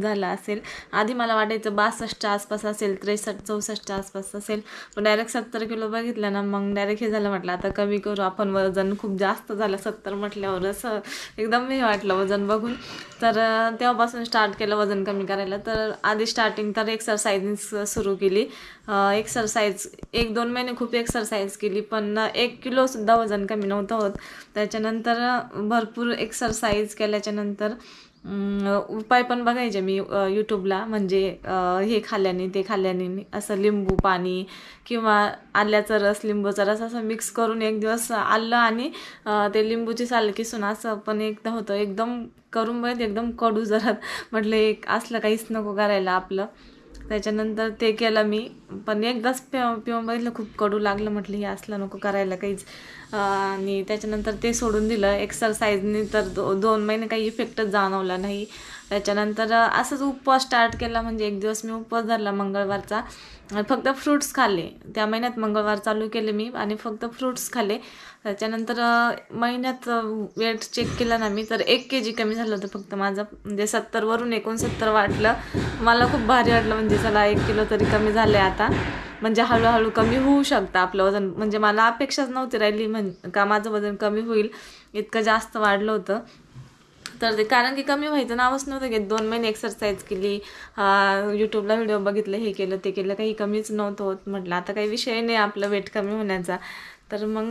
झालं असेल. आधी मला वाटायचं बासष्टच्या आसपास असेल त्रेसष्ट चौसष्टच्या आसपास असेल. पण डायरेक्ट सत्तर किलो बघितलं ना मग डायरेक्ट हे झालं म्हटलं आता कमी करू आपण वजन खूप जास्त झालं सत्तर म्हटल्यावर असं एकदम हे वाटलं वजन बघून. तर तेव्हापासून स्टार्ट केलं वजन कमी करायला. तर आधी स्टार्टिंग तर एक्सरसाइज सुरू केली. एक्सरसाइज एक दोन महिने खूप एक्सरसाइज केली पण एक किलोसुद्धा वजन कमी नव्हतं होत. त्याच्यानंतर भरपूर एक्सरसाइज केल्याच्यानंतर उपाय पण बघायचे मी यूट्यूबला म्हणजे हे खाल्ल्याने ते खाल्ल्याने असं लिंबू पाणी किंवा आल्याचा रस लिंबूचा रस असं मिक्स करून एक दिवस आलं आणि ते लिंबूची साल किसून असं पण एकदा होतं. एकदम करून बघत एकदम कडू जरा म्हटलं एक असलं काहीच नको करायला आपलं. त्याच्यानंतर ते केलं मी. पण एकदाच पि पिऊन बघितलं खूप कडू लागलं. म्हटलं हे असलं नको करायला काहीच. आणि त्याच्यानंतर ते सोडून दिलं. एक्सरसाइजनी तर दो दोन महिने काही इफेक्टच जाणवला नाही. त्याच्यानंतर असंच उपवास स्टार्ट केला म्हणजे एक दिवस मी उपवास धरला मंगळवारचा. फक्त फ्रूट्स खाल्ले. त्या महिन्यात मंगळवार चालू केले मी आणि फक्त फ्रूट्स खाल्ले. त्याच्यानंतर महिन्यात वेट चेक केला ना मी तर एक के जी कमी झालं होतं फक्त माझं. म्हणजे सत्तरवरून एकोणसत्तर वाटलं. मला खूप भारी वाटलं म्हणजे चला एक किलो तरी कमी झाले आता. म्हणजे हळूहळू कमी होऊ शकतं आपलं वजन. म्हणजे मला अपेक्षाच नव्हती राहिली म्हण का माझं वजन कमी होईल. इतकं जास्त वाढलं होतं. तर ते कारण की कमी व्हायचं. नावच नव्हतं घेत. दोन महिने एक्सरसाइज केली. यूट्यूबला व्हिडिओ बघितलं हे केलं ते केलं. काही कमीच नव्हतं होत म्हटलं. आता काही विषय नाही आपलं वेट कमी होण्याचा. तर मग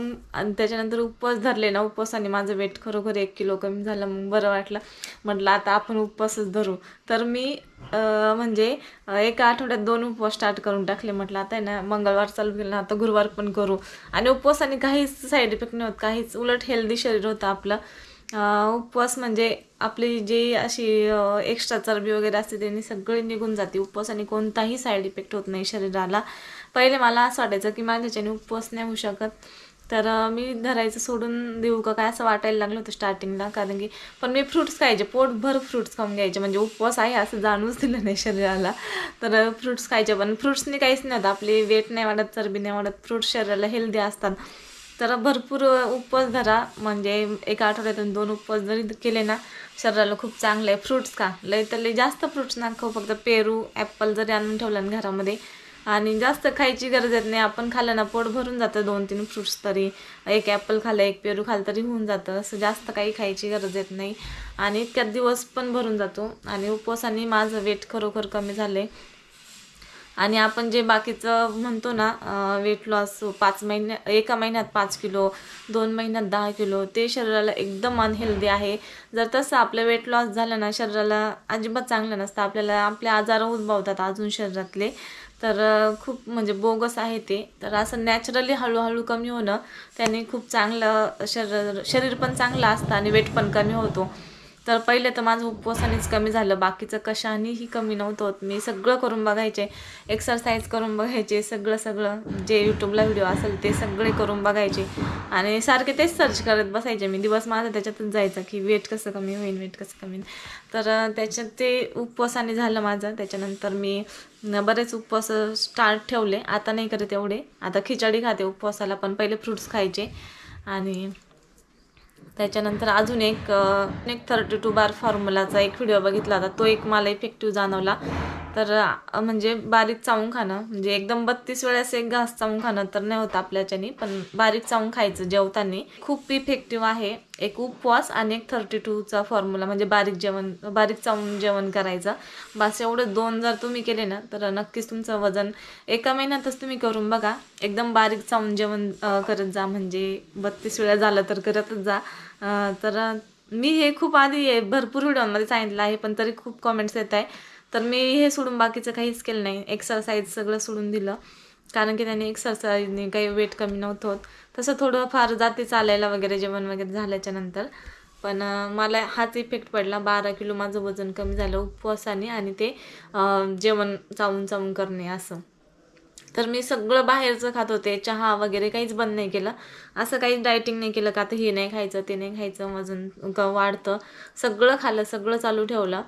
त्याच्यानंतर उपवास धरले ना. उपवासाने माझं वेट खरोखर एक किलो कमी झालं. मग बरं वाटलं. म्हटलं आता आपण उपवासच धरू. तर मी म्हणजे एका आठवड्यात दोन उपवास स्टार्ट करून टाकले. म्हटलं आता आहे ना मंगळवार चालू केलं ना आता गुरुवार पण करू. आणि उपवासाने काहीच साईड इफेक्ट नाही होत. काहीच उलट हेल्दी शरीर होतं आपलं. उपवास म्हणजे आपली जी अशी एक्स्ट्रा चरबी वगैरे असते त्यांनी सगळी निघून जाते. उपवास आणि कोणताही साईड इफेक्ट होत नाही शरीराला. पहिले मला असं वाटायचं की माझ्याच्याने उपवास नाही होऊ शकत. तर मी धरायचं सोडून देऊ का काय असं वाटायला लागलं होतं स्टार्टिंगला कारण की पण मी फ्रुट्स खायचे. पोटभर फ्रुट्स खाऊन घ्यायचे. म्हणजे उपवास आहे असं जाणूच दिलं नाही शरीराला. तर फ्रुट्स खायचे. पण फ्रुट्सनी काहीच नाही होतं. आपली वेट नाही वाढत चरबी नाही वाढत. फ्रुट्स शरीराला हेल्दी असतात. तर भरपूर उपवास धरा. म्हणजे एका आठवड्यातून दोन उपवास जरी केले ना शरीराला खूप चांगलं आहे फ्रुट्स खा. लय तर लय जास्त फ्रुट्स ना खाऊ. फक्त पेरू ॲपल जरी आणून ठेवलं ना घरामध्ये. आणि जास्त खायची गरज येत नाही. आपण खाल्लं ना पोट भरून जातं दोन तीन फ्रुट्स तरी. एक ॲपल खाल्लं एक पेरू खाल्लं तरी होऊन जातं. असं जास्त काही खायची गरज येत नाही. आणि इतक्यात दिवस पण भरून जातो. आणि उपवासाने माझं वेट खरोखर कमी झाले आणि आपण जे बाकीचं म्हणतो ना वेट लॉस पाच महिन्या एका महिन्यात पाच किलो दोन महिन्यात दहा किलो ते शरीराला एकदम अनहेल्दी आहे. जर तसं आपलं वेट लॉस झालं ना शरीराला अजिबात चांगलं नसतं. आपल्याला आपले आजार उद्भवतात अजून शरीरातले. तर खूप म्हणजे बोगस आहे ते. तर असं नॅचरली हळूहळू कमी होणं त्याने खूप चांगलं शरीर शरीर पण चांगलं असतं आणि वेट पण कमी होतो. तर पहिले तर माझं उपवासानेच कमी झालं. बाकीचं कशानेही कमी नव्हतं होत. मी सगळं करून बघायचे. एक्सरसाइज करून बघायचे. सगळं सगळं. जे यूट्यूबला व्हिडिओ असेल ते सगळे करून बघायचे. आणि सारखे तेच सर्च करत बसायचे मी. दिवस माझा त्याच्यातच जायचा की वेट कसं कमी होईल वेट कसं कमी तर त्याच्यात ते उपवासाने झालं माझं. त्याच्यानंतर मी बरेच उपवास स्टार्ट ठेवले. आता नाही करत एवढे. आता खिचडी खाते उपवासाला पण. पहिले फ्रुट्स खायचे. आणि त्याच्यानंतर अजून एक एक थर्टी टू बार फॉर्म्युलाचा एक व्हिडिओ बघितला होता. तो एक मला इफेक्टिव्ह जाणवला. तर म्हणजे बारीक चावून खाणं म्हणजे एकदम बत्तीस वेळेस एक घास चावून खाणं तर नाही होत आपल्याच्यानी पण बारीक चावून खायचं जेवताना. खूप इफेक्टिव्ह आहे एक उपवास आणि एक थर्टी टूचा फॉर्म्युला म्हणजे बारीक जेवण बारीक चावून जेवण करायचं. बस एवढं दोन जर तुम्ही केले ना तर नक्कीच तुमचं वजन एका महिन्यातच तुम्ही करून बघा. एकदम बारीक चावून जेवण करत जा म्हणजे बत्तीस वेळा झालं तर करतच जा. तर मी हे खूप आधी आहे भरपूर व्हिडिओमध्ये सांगितलं आहे पण तरी खूप कॉमेंट्स येत आहे. तर मी हे सोडून बाकीचं काहीच केलं नाही. एक्सरसाइज सगळं सोडून दिलं. कारण की त्याने एक्सरसाइजने काही वेट कमी नव्हतं होत. तसं थोडं फार जाते चालायला वगैरे जेवण वगैरे झाल्याच्यानंतर. पण मला हाच इफेक्ट पडला. बारा किलो माझं वजन कमी झालं उपवासाने आणि ते जेवण चावून चावून करणे असं. तर मी सगळं बाहेरचं खात होते. चहा वगैरे काहीच बंद नाही केलं. असं काहीच डायटिंग नाही केलं का आता हे नाही खायचं ते नाही खायचं वजन वाढतं. सगळं खाल्लं सगळं चालू ठेवलं.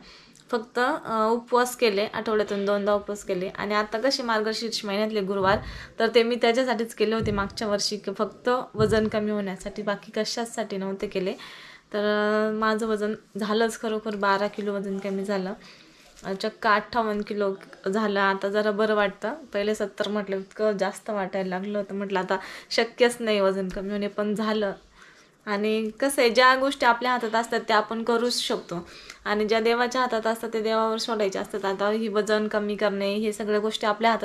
फक्त उपवास केले आठवड्यातून दोनदा उपवास केले. आणि आता कसे मार्गशीर्ष महिन्यातले गुरुवार तर ते मी त्याच्यासाठीच केले होते मागच्या वर्षी की फक्त वजन कमी होण्यासाठी बाकी कशाचसाठी नव्हते केले. तर माझं वजन झालंच खरोखर बारा किलो वजन कमी झालं. चक्क अठ्ठावन्न किलो झालं. आता जरा बरं वाटतं. पहिले सत्तर म्हटलं इतकं जास्त वाटायला लागलं होतं. म्हटलं आता शक्यच नाही वजन कमी होणे पण झालं. आणि कसं आहे ज्या गोष्टी आपल्या हातात असतात त्या आपण करूच शकतो. आणि ज्या देवाच्या हातात असतात ते देवावर सोडायच्या असतात. आता ही वजन कमी करणे हे सगळ्या गोष्टी आपल्या हातात